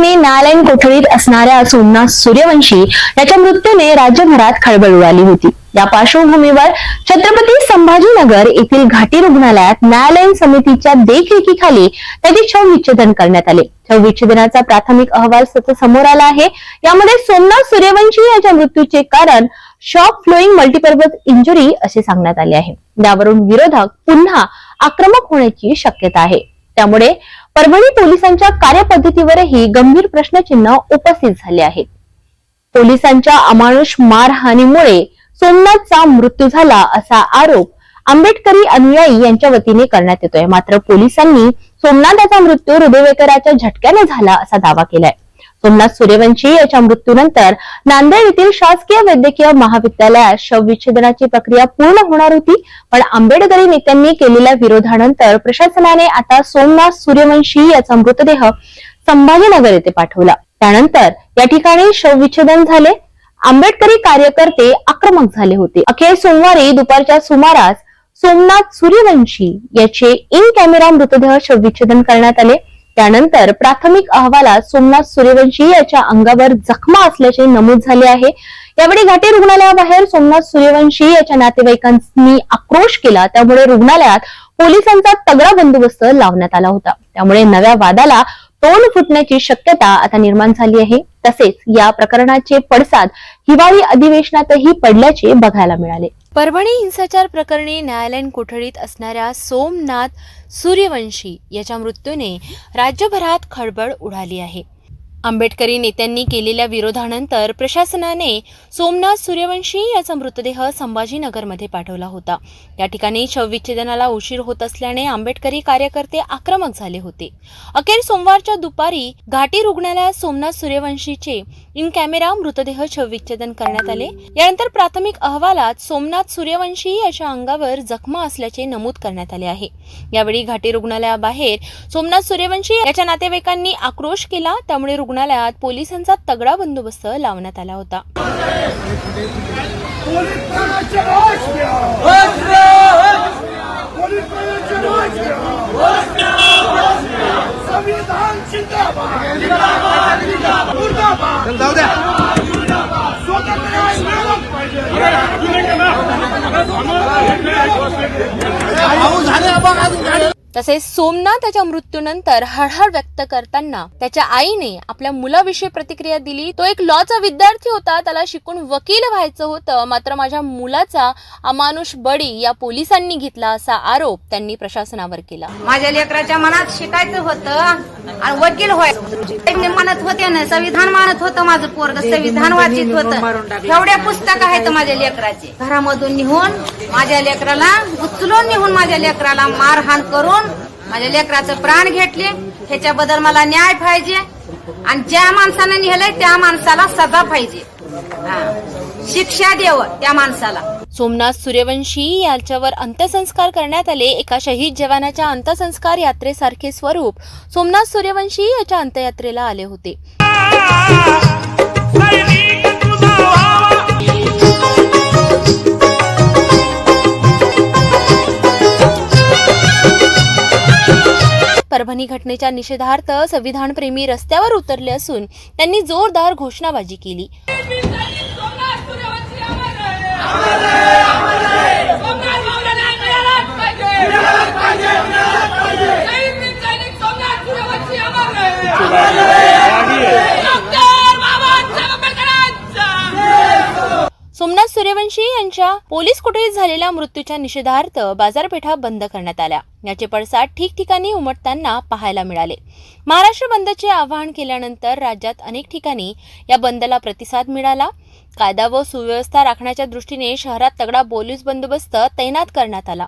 प्रकरणी न्यायालयीन कोठडीत असणाऱ्या सोमनाथ सूर्यवंशी याच्या मृत्यूने राज्यभरात खळबळ उडाली होती. या पार्श्वभूमीवर छत्रपती संभाजीनगर येथील घाटी रुग्णालयात न्यायालयीन समितीच्या देखरेखीखाली त्याचे शव विच्छेदन करण्यात आले. शव विच्छेदनाचा प्राथमिक अहवाल सतत समोर आला आहे. यामध्ये सोमनाथ सूर्यवंशी याच्या मृत्यूचे कारण शॉक फ्लोईंग मल्टीपर्पज इंजुरी असे सांगण्यात आले आहे. यावरून विरोधक पुन्हा आक्रमक होण्याची शक्यता आहे. त्यामुळे परभणी पोलिसांच्या कार्यपद्धतीवरही गंभीर प्रश्नचिन्ह उपस्थित झाले आहेत. पोलिसांच्या अमानुष मारहाणीमुळे सोमनाथचा मृत्यू झाला असा आरोप आंबेडकरी अनुयायी यांच्या वतीने करण्यात येतोय. मात्र पोलिसांनी सोमनाथाचा मृत्यू हृदयवेकराच्या झटक्याने झाला असा दावा केलाय. सोमनाथ सूर्यवंशी याच्या मृत्यूनंतर नांदेड येथील शासकीय वैद्यकीय महाविद्यालयात शवविच्छेदनाची प्रक्रिया पूर्ण होणार होती पण आंबेडकरी नेत्यांनी केलेल्या विरोधानंतर प्रशासनाने आता सोमनाथ सूर्यवंशी याचा मृतदेह संभाजीनगर येथे पाठवला. त्यानंतर या ठिकाणी शवविच्छेदन झाले. आंबेडकरी कार्यकर्ते आक्रमक झाले होते. अखेर सोमवारी दुपारच्या सुमारास सोमनाथ सूर्यवंशी याचे इन कॅमेरा मृतदेह शवविच्छेदन करण्यात आले. त्यानंतर प्राथमिक अहवालात सोमनाथ सूर्यवंशी याच्या अंगावर जखमा असल्याचे नमूद झाले आहे. यावेळी घाटी रुग्णालयाबाहेर सोमनाथ सूर्यवंशी याच्या नातेवाईकांनी आक्रोश केला. त्यामुळे रुग्णालयात पोलिसांचा तगडा बंदोबस्त लावण्यात आला होता. त्यामुळे नव्या वादाला तोंड फुटण्याची शक्यता आता निर्माण झाली आहे. तसेच या प्रकरणाचे पडसाद हिवाळी अधिवेशनातही पडल्याचे बघायला मिळाले. परभणी हिंसाचार प्रकरणी न्यायालयीन कोठडीत असणाऱ्या सोमनाथ सूर्यवंशी याच्या मृत्यूने राज्यभरात खळबळ उडाली आहे. आंबेडकरी नेत्यांनी केलेल्या विरोधानंतर प्रशासनाने सोमनाथ सूर्यवंशी याचा मृतदेह संभाजीनगरमध्ये पाठवला होता. या ठिकाणी शवविच्छेदनाला उशीर होत असल्याने आंबेडकरी कार्यकर्ते आक्रमक झाले होते. अखेर सोमवारच्या दुपारी घाटी रुग्णालयात सोमनाथ सूर्यवंशीचे इन कॅमेरा मृतदेह शवविच्छेदन करण्यात आले. यानंतर प्राथमिक अहवालात सोमनाथ सूर्यवंशी याच्या अंगावर जखमा असल्याचे नमूद करण्यात आले आहे. यावेळी घाटी रुग्णालयाबाहेर सोमनाथ सूर्यवंशी याच्या नातेवाईकांनी आक्रोश केला त्यामुळे रुग्णालयात पोलिसांचा तगडा बंदोबस्त लावण्यात आला होता. जाऊ झाले तसेच सोमनाथ याच्या मृत्यूनंतर हळहळ व्यक्त करताना त्याच्या आईने आपल्या मुलाविषयी प्रतिक्रिया दिली. तो एक लॉचा विद्यार्थी होता. त्याला शिकून वकील व्हायचं होतं. मात्र माझ्या मुलाचा अमानुष बळी या पोलिसांनी घेतला असा आरोप त्यांनी प्रशासनावर केला. माझ्या लेकराच्या मनात शिकायचं होतं. आणि वकील व्हायचं त्यांनी म्हणत होते ना संविधान मानत होतं माझं पोरग. संविधान वाचित होतं. एवढ्या पुस्तक आहेत माझ्या लेकराचे. घरामधून निघून माझ्या लेकराला उचलून निघून माझ्या लेकराला मारहाण करून माझ्या लेकराचं प्राण घेतले. ह्याच्याबद्दल मला न्याय पाहिजे. आणि ज्या माणसानं नेलंय त्या माणसाला सजा पाहिजे. हा. शिक्षा द्यावं त्या माणसाला. सोमनाथ सूर्यवंशी यांच्यावर अंत्यसंस्कार करण्यात आले. एका शहीद जवानाच्या अंत्यसंस्कार यात्रेसारखे स्वरूप सोमनाथ सूर्यवंशी याच्या अंत्ययात्रेला आले होते. परभणी घटनेच्या निषेधार्थ संविधानप्रेमी रस्त्यावर उतरले असून त्यांनी जोरदार घोषणाबाजी केली. सोमनाथ सूर्यवंशी यांच्या पोलीस कोठडीत झालेल्या मृत्यूच्या निषेधार्थ बाजारपेठा बंद करण्यात आल्या. याचे पडसाद ठिकठिकाणी उमटताना पाहायला मिळाले. महाराष्ट्र बंदचे आवाहन केल्यानंतर राज्यात अनेक ठिकाणी या बंदला प्रतिसाद मिळाला. कायदा व सुव्यवस्था राखण्याच्या दृष्टीने शहरात तगडा पोलीस बंदोबस्त तैनात करण्यात आला.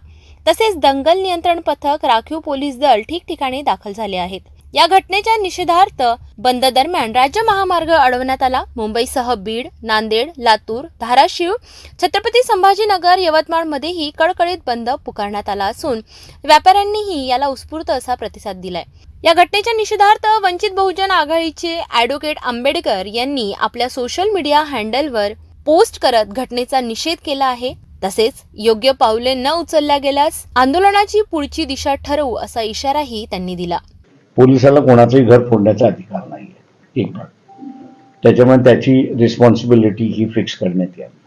तसेच दंगल नियंत्रण पथक राखीव पोलीस दल ठिकठिकाणी दाखल झाले आहेत. या घटनेच्या निषेधार्थ बंद दरम्यान राज्य महामार्ग अडवण्यात आला. मुंबईसह बीड नांदेड लातूर धाराशिव छत्रपती संभाजीनगर यवतमाळमध्येही कडकडीत बंद पुकारण्यात आला असून व्यापाऱ्यांनीही याला उत्स्फूर्त असा प्रतिसाद दिलाय. या घटनेच्या निषेधार्थ वंचित बहुजन आघाडीचे ॲडव्होकेट आंबेडकर यांनी आपल्या सोशल मीडिया हँडलवर पोस्ट करत घटनेचा निषेध केला आहे. तसेच योग्य पावले न उचलल्या गेल्यास आंदोलनाची पुढची दिशा ठरवू असा इशाराही त्यांनी दिला. पोलिसाला कोणाचंही घर फोडण्याचा अधिकार नाही एक भाग त्याच्यामुळे त्याची रिस्पॉन्सिबिलिटी ही फिक्स करण्यात यावी.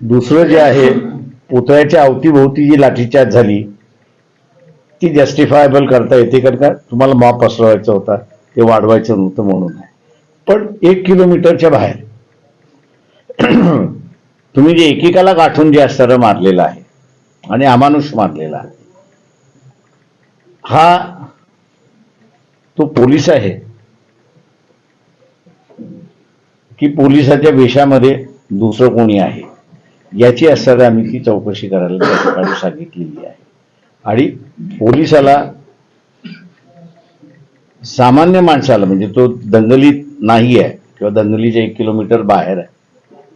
दुसरं जे आहे पुतळ्याच्या अवतीभोवती जी लाठीचार्ज झाली ती जस्टिफायबल करता येते कारण का तुम्हाला मॉप पसरवायचा होता ते वाढवायचं नव्हतं म्हणून. आहे पण एक किलोमीटरच्या बाहेर तुम्ही जे एकेकाला गाठून जे अस्तर मारलेलं आहे आणि अमानुष मारलेला आहे हा तो पोलीस आहे. की पोलिसाच्या वेशामध्ये दुसरं कोणी आहे? याची असतात आम्ही ती चौकशी करायला त्या ठिकाणी सांगितलेली आहे. आणि पोलिसाला सामान्य माणसाला म्हणजे तो दंगलीत नाही आहे किंवा दंगलीच्या एक किलोमीटर बाहेर आहे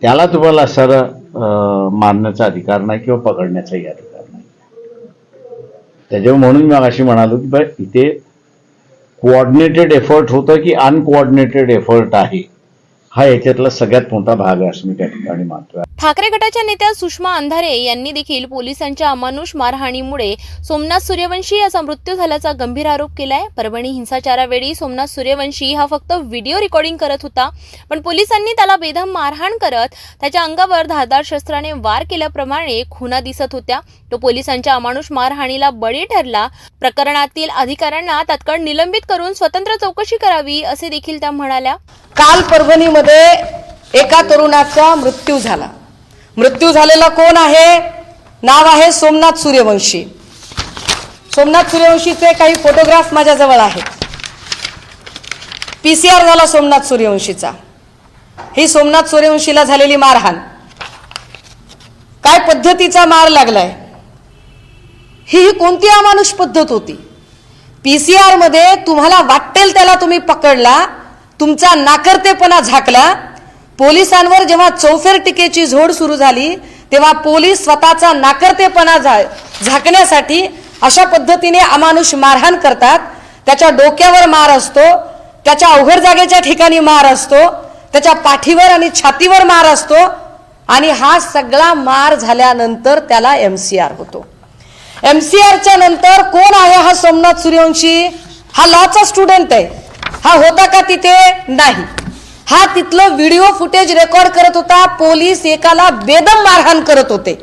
त्याला तुम्हाला असं मारण्याचा अधिकार नाही किंवा पकडण्याचाही अधिकार नाही. त्याच्यामुळे म्हणून मी अशी म्हणालो की बरं इथे कोऑर्डिनेटेड एफर्ट होतं की अनकोऑर्डिनेटेड एफर्ट आहे. हा याच्यातला सगळ्यात मोठा भाग आहे असं मी त्या ठिकाणी मानतो ठाकरे गटाच्या नेत्या सुषमा अंधारे यांनी देखील पोलिसांच्या अमानुष मारहाणीमुळे सोमनाथ सूर्यवंशी याचा मृत्यू झाल्याचा गंभीर आरोप केलाय. परभणी हिंसाचारावेळी सोमनाथ सूर्यवंशी हा फक्त व्हिडिओ रेकॉर्डिंग करत होता पण पोलिसांनी त्याला बेदम मारहाण करत त्याच्या अंगावर धारदार शस्त्राने वार केल्याप्रमाणे खुना दिसत होत्या. तो पोलिसांच्या अमानुष मारहाणीला बळी ठरला. प्रकरणातील अधिकाऱ्यांना तात्काळ निलंबित करून स्वतंत्र चौकशी करावी असे देखील त्या म्हणाल्या. काल परभणीमध्ये एका तरुणाचा मृत्यू झाला. मृत्यू झालेला कोण आहे? नाव आहे सोमनाथ सूर्यवंशी. सोमनाथ सूर्यवंशीचे काही फोटोग्राफ माझ्याजवळ आहेत. पी सी आर झाला सोमनाथ सूर्यवंशीचा. ही सोमनाथ सूर्यवंशीला झालेली मारहाण. काय पद्धतीचा मार लागलाय? ही ही कोणती अमानुष पद्धत होती? पी सी आरमध्ये तुम्हाला वाटेल त्याला तुम्ही पकडला तुमचा नाकर्तेपणा झाकला. पोलिसांवर जेव्हा चौफेर टीकेची झोड सुरू झाली तेव्हा पोलीस स्वतःचा नाकर्तेपणा झा झाकण्यासाठी अशा पद्धतीने अमानुष मारहाण करतात. त्याच्या डोक्यावर मार असतो त्याच्या अवघड जागेच्या ठिकाणी मार असतो त्याच्या पाठीवर आणि छातीवर मार असतो आणि हा सगळा मार झाल्यानंतर त्याला एम सी आर होतो. एम सी आरच्या नंतर कोण आहे हा सोमनाथ सूर्यवंशी? हा लॉचा स्टुडंट आहे. हा होता का तिथे? नाही. हा तिथलं व्हिडिओ फुटेज रेकॉर्ड करत होता. पोलीस एकाला बेदम मारहाण करत होते.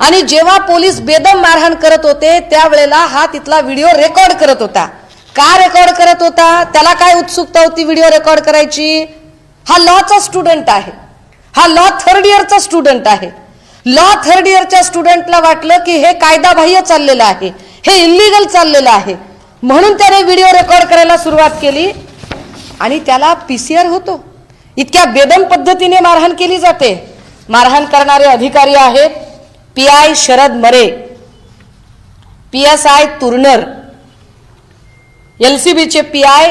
आणि जेव्हा पोलीस बेदम मारहाण करत होते त्यावेळेला हा तिथला व्हिडिओ रेकॉर्ड करत होता. का रेकॉर्ड करत होता? त्याला काय उत्सुकता होती व्हिडिओ रेकॉर्ड करायची? हा लॉचा स्टुडंट आहे. हा लॉ थर्ड इयरचा स्टुडंट आहे. लॉ थर्ड इयरच्या स्टुडंटला वाटलं की हे कायदाबाह्य चाललेलं आहे. हे इलिगल चाललेलं आहे. म्हणून त्याने व्हिडिओ रेकॉर्ड करायला सुरुवात केली. आणि त्याला पी सी आर होतो. इतक्या बेदम पद्धतीने मारहाण केली जाते. मारहाण करणारे अधिकारी आहेत P I Sharad Mare P S I Turnar L C बीचे पी आय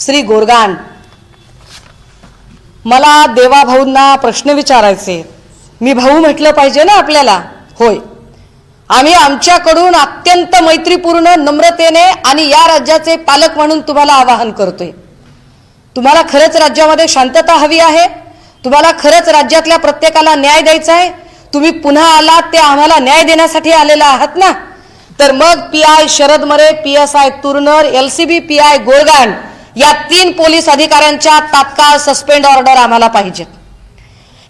श्री गोरगान. मला देवाभाऊंना प्रश्न विचारायचे. मी भाऊ म्हटलं पाहिजे ना आपल्याला? होय. आम्ही आमच्याकडून अत्यंत मैत्रीपूर्ण नम्रतेने आणि या राज्याचे पालक म्हणून तुम्हाला आवाहन करतोय. तुम्हाला खरंच राज्यामध्ये शांतता हवी आहे? तुम्हाला खरंच राज्यातल्या प्रत्येकाला न्याय द्यायचा आहे? तुम्ही पुन्हा आलात ते आम्हाला न्याय देण्यासाठी आलेला आहात ना? तर मग P I Sharad Mare P S I Turnar L C B P I Gorgan या तीन पोलीस अधिकाऱ्यांच्या तात्काळ सस्पेंड ऑर्डर आम्हाला पाहिजेत.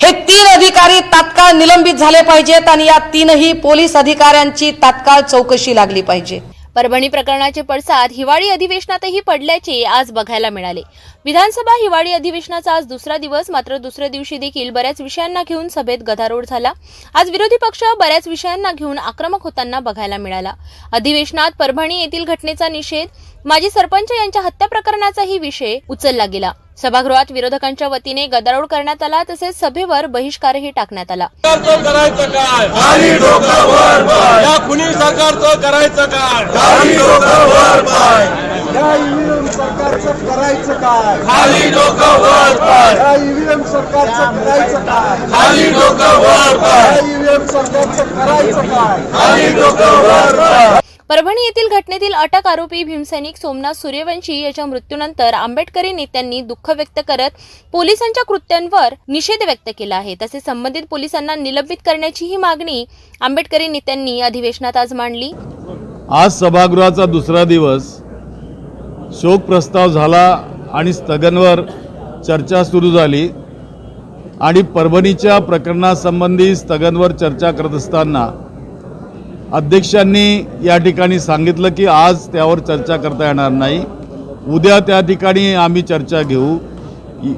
हे तीन अधिकारी तात्काळ निलंबित झाले पाहिजेत आणि या तीनही पोलीस अधिकाऱ्यांची तात्काळ चौकशी लागली पाहिजे. परभणी प्रकरणाचे पडसाद हिवाळी अधिवेशनातही पडल्याचे आज बघायला मिळाले. विधानसभा हिवाळी अधिवेशनाचा आज दुसरा दिवस मात्र दुसऱ्या दिवशी देखील बऱ्याच विषयांना घेऊन सभेत गदारोळ झाला. आज विरोधी पक्ष बऱ्याच विषयांना घेऊन आक्रमक होताना बघायला मिळाला. अधिवेशनात परभणी येथील घटनेचा निषेध माजी सरपंच यांच्या हत्या प्रकरणाचाही विषय उचलला गेला. सभागृहात विरोधकांच्या वतीने गदारोळ करण्यात आला तसेच सभेवर बहिष्कारही टाकण्यात आला. करायचं काय? या कुणी सरकारचं करायचं काय? या ईव्हीएम सरकारचं करायचं काय? खाली डोकं वर पाय या ईव्हीएम सरकारचं करायचं काय? खाली डोकं वर पाय या ईव्हीएम सरकारचं करायचं काय? खाली डोकं वर पाय परभणी येथील घटनेतील अटक आरोपी भीमसैनिक सोमनाथ सूर्यवंशी याच्या मृत्यूनंतर आंबेडकरी नेत्यांनी दुःख व्यक्त करत पोलिसांच्या कृत्यांवर निषेध व्यक्त केला आहे. तसेच संबंधित पोलिसांना निलंबित करण्याचीही मागणी आंबेडकरी नेत्यांनी अधिवेशनात आज मांडली. आज सभागृहाचा दुसरा दिवस. शोक प्रस्ताव झाला आणि स्थगनवर चर्चा सुरू झाली. आणि परभणीच्या प्रकरणासंबंधी स्थगनवर चर्चा करत असताना अध्यक्षांनी या ठिकाणी सांगितलं की आज त्यावर चर्चा करता येणार नाही. उद्या त्या ठिकाणी आम्ही चर्चा घेऊ.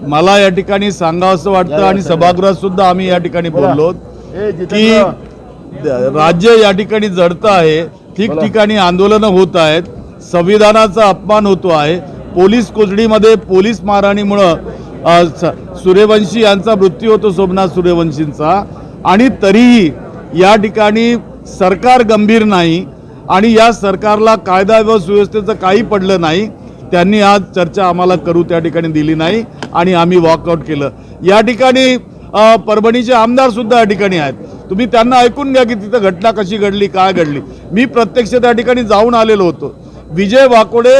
मला या ठिकाणी सांगावं असं वाटतं आणि सभागृहात सुद्धा आम्ही या ठिकाणी बोललो की राज्य या ठिकाणी जडतं आहे. ठिकठिकाणी आंदोलनं होत आहेत. संविधानाचा अपमान होतो आहे. पोलीस कोजडीमध्ये पोलीस मारहाणीमुळं सूर्यवंशी यांचा मृत्यू होतो सोमनाथ सूर्यवंशींचा. आणि तरीही या ठिकाणी सरकार गंभीर नाही आणि या सरकारला कायदा व सुव्यवस्थेचं काही पडलं नाही त्यांनी आज चर्चा आम्हाला करू त्या ठिकाणी दिली नाही आणि आम्ही वॉकआउट केलं. या ठिकाणी परभणीचे आमदार सुद्धा या ठिकाणी आहेत. तुम्ही त्यांना ऐकून घ्या की तिथं घटना कशी घडली काय घडली. मी प्रत्यक्ष त्या ठिकाणी जाऊन आलेलो होतो. विजय वाकोडे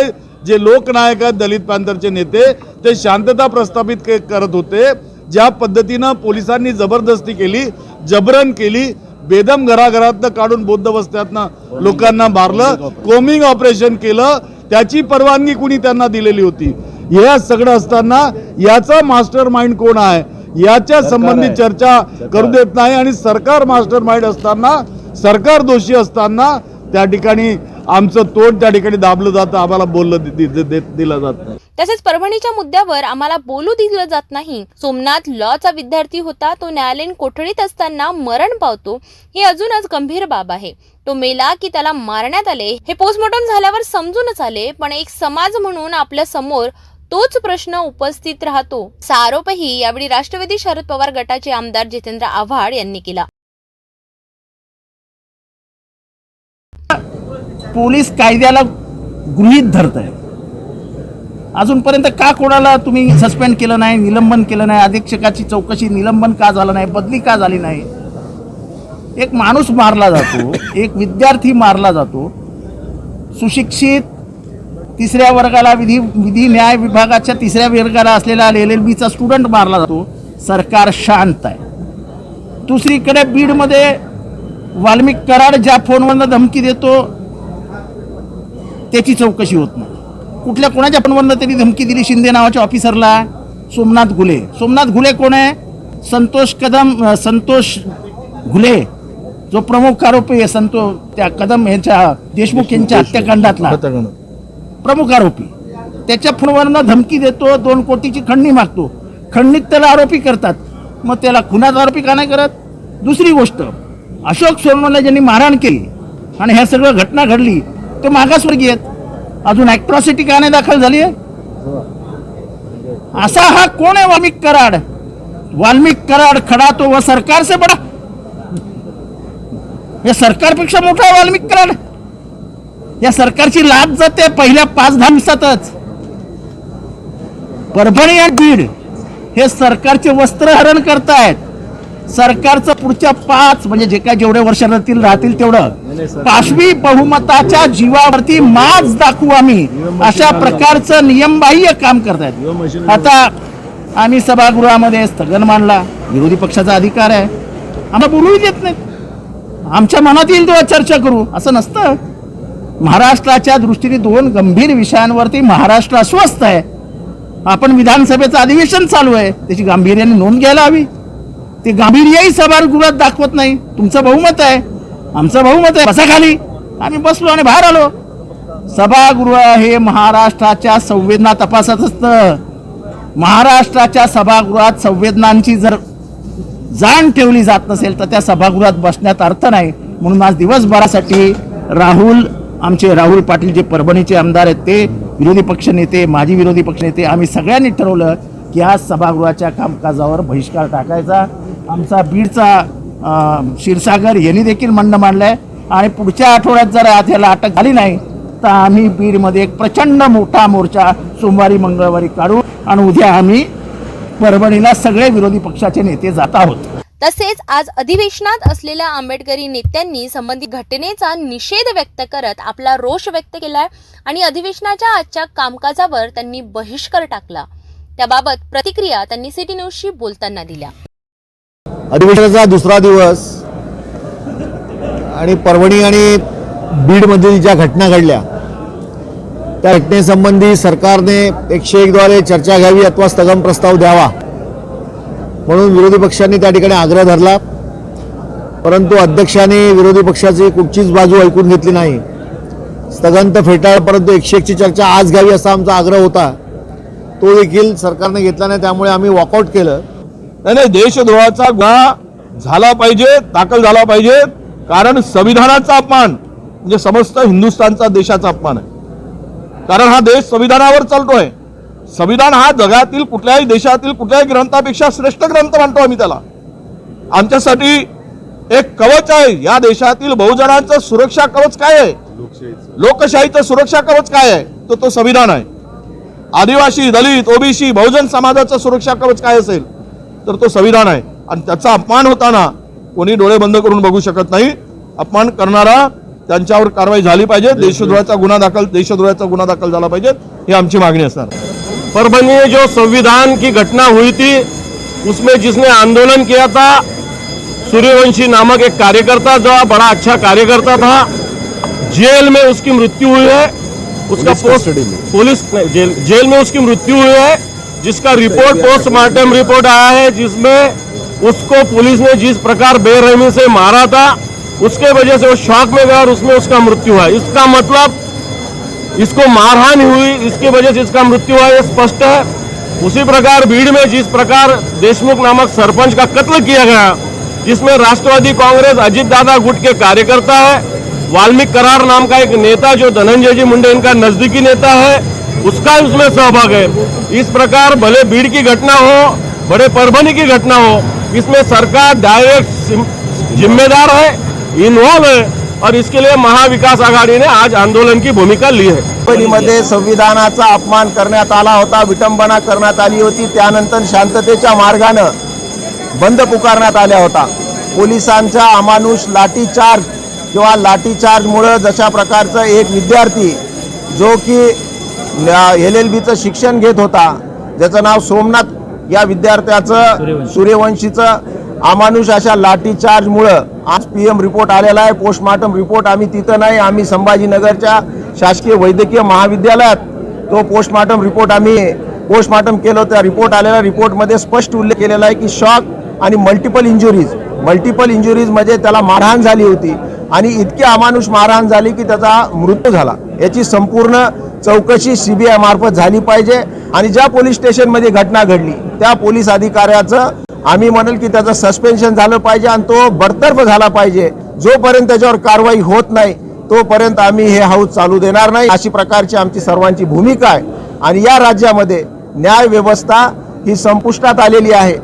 जे लोकनायक आहेत दलित पॅंथरचे नेते ते शांतता प्रस्थापित करत होते. ज्या पद्धतीनं पोलिसांनी जबरदस्ती केली जबरन केली बेदम घराघरातनं काढून बौद्ध वस्त्यातनं लोकांना मारलं कोमिंग ऑपरेशन केलं त्याची परवानगी कुणी त्यांना दिलेली होती? हे सगळं असताना याचा मास्टर माइंड कोण आहे? याच्या संबंधित चर्चा करू देत नाही आणि सरकार मास्टर माइंड असताना सरकार दोषी असताना त्या ठिकाणी आमचं तोंड त्या ठिकाणी दाबलं जातं आम्हाला बोललं दिलं जात नाही. तसेच परभणीच्या मुद्द्यावर आम्हाला बोलू दिलं जात नाही. सोमनाथ लॉचा विद्यार्थी होता तो न्यायालयीन कोठडीत असताना मरण पावतो. ही अजूनच गंभीर बाब आहे. तो मेला की त्याला मारण्यात आले हे पोस्टमॉर्टम झाल्यावर समजूनच आले पण एक समाज म्हणून आपल्यासमोर तोच प्रश्न उपस्थित राहतो. असा आरोपही यावेळी राष्ट्रवादी शरद पवार गटाचे आमदार जितेंद्र आव्हाड यांनी केला. पोलीस कायद्याला गृहीत धरत आहे अजूनपर्यंत का कोणाला तुम्ही सस्पेंड केलं नाही निलंबन केलं नाही अधीक्षकाची चौकशी निलंबन का झालं नाही बदली का झाली नाही? एक माणूस मारला जातो एक विद्यार्थी मारला जातो. सुशिक्षित तिसऱ्या वर्गाला विधी विधी न्याय विभागाच्या तिसऱ्या वर्गाला असलेला एल एल बीचा स्टुडंट मारला जातो. सरकार शांत आहे. दुसरीकडे बीडमध्ये वाल्मिक कराड ज्या फोनवरनं धमकी देतो त्याची चौकशी होत नाही. कुठल्या कोणाच्या फोनवरनं त्यांनी धमकी दिली शिंदे नावाच्या ऑफिसरला सोमनाथ घुले. सोमनाथ घुले कोण आहे? संतोष कदम संतोष घुले. जो प्रमुख आरोपी आहे संतो त्या कदम यांच्या देशमुख यांच्या हत्याकांडातला. प्रमुख आरोपी. त्याच्या फोनवरनं धमकी देतो दोन कोटीची खंडणी मागतो. खंडणीत त्याला आरोपी करतात. मग त्याला खुनाचा आरोपी का नाही करत? दुसरी गोष्ट अशोक सोनवणे ज्यांनी मारहाण केली आणि ह्या सगळं घटना घडली ते मागासवर्गीय आहेत. अजून ॲट्रॉसिटी का नाही दाखल झाली आहे. असा हा कोण आहे वाल्मिक कराड? वाल्मिक कराड खडा तो व सरकार से बडा. या सरकारपेक्षा मोठा आहे वाल्मिक कराड. या सरकारची लाभ जाते पहिल्या पाच दहा दिवसातच परभणी आणि बीड हे सरकारचे वस्त्रहरण करतायत. सरकारचं पुढच्या पाच म्हणजे जे काय जेवढे वर्ष राहतील राहतील तेवढं. पाशवी बहुमताच्या जीवावरती माज दाखवू आम्ही. अशा प्रकारचं नियमबाह्य काम करतायत. आता आम्ही सभागृहामध्ये स्थगन मांडला. विरोधी पक्षाचा अधिकार आहे. आम्हाला बोलूही देत नाहीत. आमच्या मनात येईल तेव्हा चर्चा करू. असं नसतं. महाराष्ट्राच्या दृष्टीने दोन गंभीर विषयांवरती महाराष्ट्र अस्वस्थ आहे. आपण विधानसभेचं अधिवेशन चालू आहे. त्याची गांभीर्याने नोंद घ्यायला हवी. ते गांभीर्यही सभागृहात दाखवत नाही. तुमचं बहुमत आहे. आमचं बहुमत आहे. बसा खाली. आम्ही बसलो आणि बाहेर आलो. सभागृह हे महाराष्ट्राच्या संवेदना तपासत असतं. महाराष्ट्राच्या सभागृहात संवेदनांची जर जाण ठेवली जात नसेल तर त्या सभागृहात बसण्यात अर्थ नाही. म्हणून आज दिवसभरासाठी राहुल आमचे राहुल पाटील जे परभणीचे आमदार आहेत ते विरोधी पक्ष नेते माजी विरोधी पक्ष नेते आम्ही सगळ्यांनी ठरवलं की आज सभागृहाच्या कामकाजावर बहिष्कार टाकायचा. आमचा बीडचा क्षीरसागर यांनी देखील म्हणणं मांडलंय. आणि पुढच्या आठवड्यात जर आज याला अटक झाली नाही तर आम्ही बीडमध्ये एक प्रचंड मोठा मोर्चा सोमवारी मंगळवारी काढू आणि उद्या आम्ही परभणीला सगळे विरोधी पक्षाचे नेते जात आहोत. तसेच आज अधिवेशनात असलेल्या आंबेडकरी नेत्यांनी संबंधित घटनेचा निषेध व्यक्त करत आपला रोष व्यक्त केलाय आणि अधिवेशनाच्या आजच्या कामकाजावर त्यांनी बहिष्कार टाकला. त्याबाबत प्रतिक्रिया त्यांनी सिटी न्यूजशी बोलताना दिल्या. अधिवेशनाचा दुसरा दिवस आणि परभणी आणि बीडमधील ज्या घटना घडल्या त्या घटनेसंबंधी सरकारने एकशे एकद्वारे चर्चा घ्यावी अथवा स्थगन प्रस्ताव द्यावा म्हणून विरोधी पक्षांनी त्या ठिकाणी आग्रह धरला. परंतु अध्यक्षांनी विरोधी पक्षाची कुठचीच बाजू ऐकून घेतली नाही. स्थगन तर फेटाळ परंतु एकशे एकची चर्चा आज घ्यावी असा आमचा आग्रह होता. तो देखील सरकारने घेतला नाही त्यामुळे आम्ही वॉकआउट केलं. नाही नाही देशद्रोहाचा गुन्हा झाला पाहिजे दाखल झाला पाहिजे कारण संविधानाचा अपमान म्हणजे समस्त हिंदुस्थानचा देशाचा अपमान आहे. कारण हा देश संविधानावर चालतोय. संविधान हा जगातील कुठल्याही देशातील कुठल्याही ग्रंथापेक्षा श्रेष्ठ ग्रंथ मानतो आम्ही त्याला. आमच्यासाठी एक कवच आहे या देशातील बहुजनांचं सुरक्षा कवच काय आहे? लोकशाहीचं. सुरक्षा कवच काय आहे? तो तो संविधान आहे. आदिवासी दलित ओबीसी बहुजन समाजाचं सुरक्षा कवच काय असेल? तर तो संविधान आहे. आणि त्याचा अपमान होताना कोणी डोळे बंद करून बघू शकत नाही. अपमान करणारा त्यांच्यावर कारवाई झाली पाहिजे. देशद्रोहाचा गुन्हा दाखल देशद्रोहाचा गुन्हा दाखल झाला पाहिजे ही आमची मागणी असणार. परभनी में जो संविधान की घटना हुई थी उसमें जिसने आंदोलन किया था सूर्यवंशी नामक एक कार्यकर्ता जो बड़ा अच्छा कार्यकर्ता था जेल में उसकी मृत्यु हुई है उसका पोस्ट पुलिस जेल जेल में उसकी मृत्यु हुई है जिसका रिपोर्ट पोस्टमार्टम रिपोर्ट आया है, जिसमें उसको पुलिस ने जिस प्रकार बेरहमी से मारा था, उसके वजह से वो शॉक में गया और उसमें उसका मृत्यु हुआ। इसका मतलब इसको मारहानि हुई, इसकी वजह से इसका मृत्यु हुआ, ये स्पष्ट है। उसी प्रकार भीड़ में जिस प्रकार देशमुख नामक सरपंच का कत्ल किया गया, जिसमें राष्ट्रवादी कांग्रेस अजित दादा गुट के कार्यकर्ता है, वाल्मीकि करार नाम का एक नेता, जो धनंजय जी मुंडे, इनका नजदीकी नेता है उसका उसमें सहभाग है। इस प्रकार भले भीड़ की घटना हो बड़े परभनी की घटना हो इसमें सरकार डायरेक्ट जिम्मेदार है इन्वॉल्व है और इसके लिए महाविकास आघाड़ी ने आज आंदोलन की भूमिका ली है। मध्ये संविधानाचा अपमान करण्यात आला होता विटंबना करण्यात आली होती त्यानंतर शांततेच्या मार्गानं बंद पुकारण्यात आल्या होता. पोलिसांचा अमानुष लाठीचार्ज किंवा लाठीचार्जमुळं जशा प्रकारचा एक विद्यार्थी जो की एल एल बीचं शिक्षण घेत होता. ज्याचं नाव सोमनाथ या विद्यार्थ्याचं सूर्यवंशीचं अमानुष अशा लाठीचार्जमुळं आज पी एम रिपोर्ट आलेला आहे. पोस्टमार्टम रिपोर्ट आम्ही तिथं नाही आम्ही संभाजीनगरच्या शासकीय वैद्यकीय महाविद्यालयात तो पोस्टमार्टम रिपोर्ट आम्ही पोस्टमार्टम केलं त्या रिपोर्ट आलेल्या रिपोर्टमध्ये स्पष्ट उल्लेख केलेला आहे की शॉक आणि मल्टिपल इंजुरीज मल्टिपल इंजुरीज म्हणजे त्याला मारहाण झाली होती. आणि इतकी अमानुष मारहाण झाली की त्याचा मृत्यू झाला. याची संपूर्ण चौकशी सीबीआय मार्फत झाली पाहिजे. आणि ज्या पोलीस स्टेशनमध्ये घटना घडली त्या पोलीस अधिकाऱ्याचं आम्ही म्हणेल की त्याचं सस्पेन्शन झालं पाहिजे आणि तो बडतर्फ झाला पाहिजे. जोपर्यंत त्याच्यावर कारवाई होत नाही तोपर्यंत आम्ही हे हाऊस चालू देणार नाही. अशी प्रकारची आमची सर्वांची भूमिका आहे. आणि या राज्यामध्ये न्याय व्यवस्था ही संपुष्टात आलेली आहे.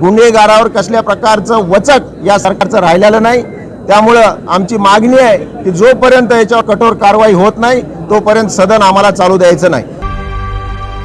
गुन्हेगारावर कसल्या प्रकारचं वचक या सरकारचं राहिलेलं नाही. त्यामुळं आमची मागणी आहे की जोपर्यंत याच्यावर कठोर कारवाई होत नाही तोपर्यंत सदन आम्हाला चालू द्यायचं नाही.